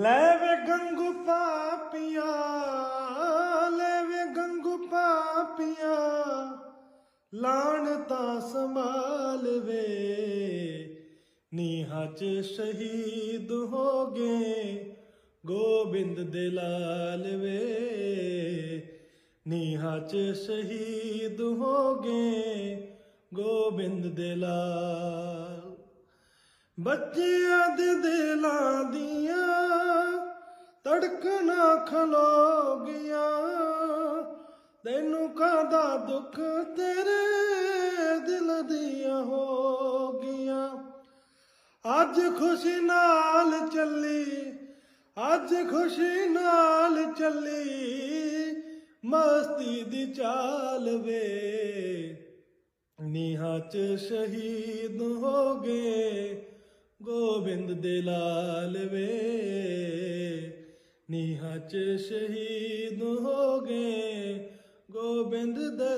ਲੈ ਵੇ ਗੰਗੂ ਪਾਪੀਆ, ਲੈ ਵੇ ਗੰਗੂ ਪਾਪੀਆ, ਲਾਣ ਤਾਂ ਸੰਭਾਲ ਵੇ। ਨੀਹਾਂ ਚ ਸ਼ਹੀਦ ਹੋ ਗਏ, ਗੋਬਿੰਦ ਦੇ ਲਾਲ ਵੇ। ਨੀਹਾਂ ਚ ਸ਼ਹੀਦ ਹੋ ਗਏ, ਗੋਬਿੰਦ ਦੇ ਲਾਲ। ਬੱਚਿਆਂ ਦੇ ਦਿਲਾਂ ਧੜਕਣਾ ਖਲੋ ਗਿਆ ਤੈਨੂੰ ਕਾਹਦਾ ਦੁੱਖ? ਤੇਰੇ ਦਿਲ ਦੀਆਂ ਹੋ ਗਿਆ ਅੱਜ ਖੁਸ਼ੀ ਨਾਲ ਚੱਲੀ, ਅੱਜ ਖੁਸ਼ੀ ਨਾਲ ਚੱਲੀ। ਮਸਤੀ ਦੀ ਚਾਲ ਵੇ। ਨੀਹਾਂ ਚ ਸ਼ਹੀਦ ਹੋ ਗਏ ਗੋਬਿੰਦ ਦੇ ਲਾਲ ਵੇ। ਨੀਹਾਂ ਚ ਸ਼ਹੀਦ ਹੋ ਗਏ। ਗੋਬਿੰਦ ਦੇ